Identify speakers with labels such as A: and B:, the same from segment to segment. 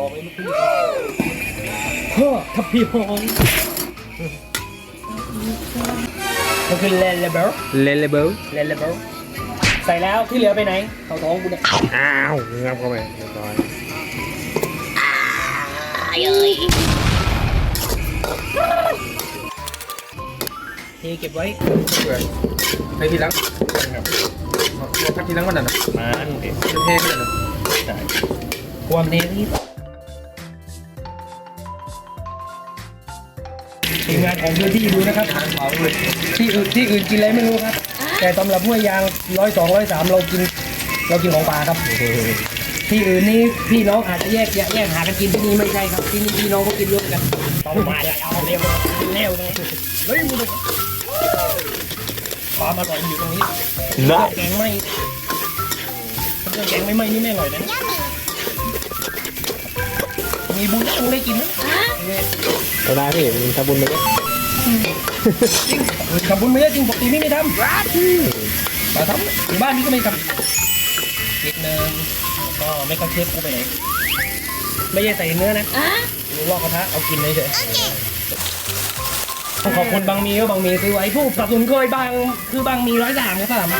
A: บอกเลยมันคือเฮ้อทับพี่ฮองมันคือเลนเลเบล
B: เลเลเบล
A: เลนเลเบลใส่แล้วที่เหลือไปไหนเข้าท้องกูเนี่ย
B: อ้าวงับเข้าไปเรียบร้อย
A: เทเก็บไว้
B: เปื่อยใช้ทีหลังครับรถทักทีหลังวันนั้นนะ
A: มาเด็ก
B: เท่เลยนะ
A: ความเทนี่ ทีมงานของพื้นที่ดูนะครับ
B: เอาเลย
A: ที่อื่นที่อื่นกินอะไรไม่รู้ครับ แต่สำหรับห้วยยางร้อยสองร้อยสามเรากิน เรากินของป่าครับ ที่อื่นนี่พี่น้องอาจจะแยกแยกแยกหากันกินที่นี่ไม่ใช่ครับที่นี่พี่น้องก็กินร่วมกันต้องมาเลยเอาเร็วเร็วเลยเฮ้ยมึงความอร่อยอยู่ตรงนี้
B: นะ
A: แกงไม่เครื่องแกงไม่ไหม้นี่ไม่อร่อยนะมีบุญต้องได้กินนะ เนี่ย
B: ก็ได้พี่มันทำบุญไปเลย
A: จริงทำบุญไม่ได้จริงปกติไม่ไม่ทำแต่ทำอยู่บ้านนี่ก็ไม่ทำนิดนึงแล้วก็ไม่กระเชฟกูไปไหนไม่ใช่ใส่เนื้อนะดูลอกกระทะเอากินเฉยๆต้องขอบคุณบางมีก็บางมีซื้อไว้ผู้สนับสนุนเคยบางคือบางมีร้อยสามครับผม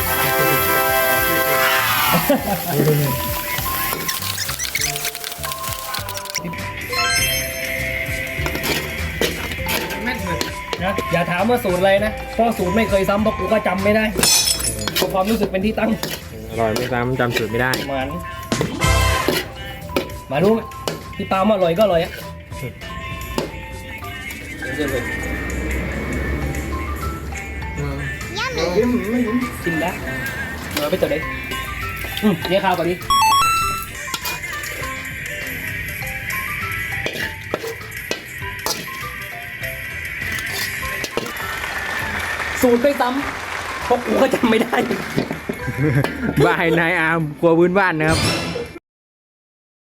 B: นะ
A: อย่าถามว่าสูตรอะไรนะเพราะสูตรไม่เคยซ้ำเพราะกูก็จำไม่ได้เพราะความรู้สึกเป็นที่ตั้ง
B: อร่อยไม่ซ้ำจำสูตรไม่ได้
A: เหมือนมารู้ไหมพี่ปาล์มว่าอร่อยก็อร่อยอะชิมแล้วเหนือไปตัวไหนอืมเรียกข้าวก่อน สูตรไม่ซ้ำเพราะกูก็จำไม่ได้
B: บายนายอาร์มครัวพื้นบ้านนะครับ